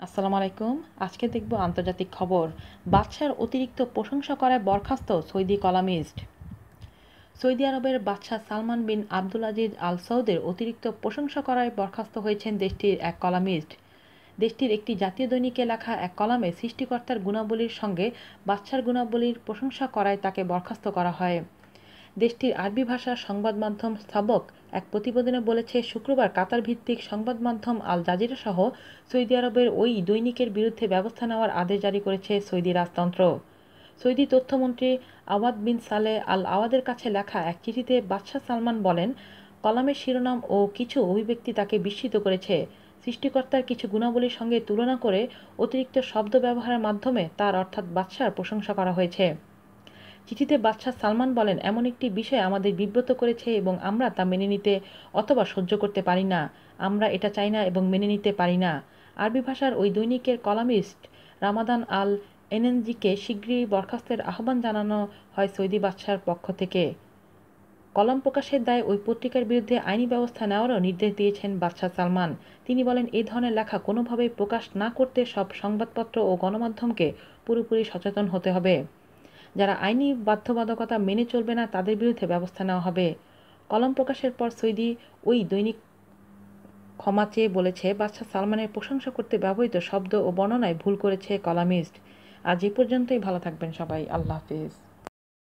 আসসালামু আলাইকুম। আজকে দেখব আন্তর্জাতিক খবর। বাদশার অতিরিক্ত প্রশংসা করায় বরখাস্ত সৌদি কলামিস্ট। সৌদি আরবের বাদশাহ সালমান বিন আব্দুল আজিজ আল সৌদের অতিরিক্ত প্রশংসা করায় বরখাস্ত হয়েছেন দেশটির এক কলামিস্ট। দেশটির একটি জাতীয় দৈনিকে লেখা এক কলামে সৃষ্টিকর্তার গুণাবলীর সঙ্গে বাদশার গুণাবলীর প্রশংসা করায় তাকে বরখাস্ত করা হয়। দেশটির আরবি ভাষার সংবাদ মাধ্যম স্তবক এক প্রতিবেদনে বলেছে, শুক্রবার কাতার ভিত্তিক সংবাদ মাধ্যম আল জাজিরা সহ সৌদি আরবের ওই দৈনিকের বিরুদ্ধে ব্যবস্থা নেওয়ার আদেশ জারি করেছে সৌদি রাজতন্ত্র। সৌদি তথ্যমন্ত্রী আওয়াদ বিন সালে আল আওয়াদের কাছে লেখা এক চিঠিতে বাদশাহ সালমান বলেন, কলামের শিরোনাম ও কিছু অভিব্যক্তি তাকে বিস্মিত করেছে। সৃষ্টিকর্তার কিছু গুণাবলীর সঙ্গে তুলনা করে অতিরিক্ত শব্দ ব্যবহারের মাধ্যমে তার অর্থাৎ বাদশার প্রশংসা করা হয়েছে। চিঠিতে বাদশাহ সালমান বলেন, এমন একটি বিষয় আমাদের বিব্রত করেছে এবং আমরা তা মেনে নিতে অথবা সহ্য করতে পারি না। আমরা এটা চাই না এবং মেনে নিতে পারি না। আরবি ভাষার ওই দৈনিকের কলামিস্ট রামাদান আল এনএনজিকে শীঘ্রই বরখাস্তের আহ্বান জানানো হয় সৌদি বাদশার পক্ষ থেকে। কলম প্রকাশের দায় ওই পত্রিকার বিরুদ্ধে আইনি ব্যবস্থা নেওয়ারও নির্দেশ দিয়েছেন বাদশাহ সালমান। তিনি বলেন, এ ধরনের লেখা কোনোভাবেই প্রকাশ না করতে সব সংবাদপত্র ও গণমাধ্যমকে পুরোপুরি সচেতন হতে হবে। যারা আইনি বাধ্যবাধকতা মেনে চলবে না, তাদের বিরুদ্ধে ব্যবস্থা নেওয়া হবে। কলম প্রকাশের পর সৈদি ওই দৈনিক ক্ষমা চেয়ে বলেছে, বাদশাহ সালমানের প্রশংসা করতে ব্যবহৃত শব্দ ও বর্ণনায় ভুল করেছে কলামিস্ট। আজ এ পর্যন্তই, ভালো থাকবেন সবাই। আল্লাহ হাফিজ।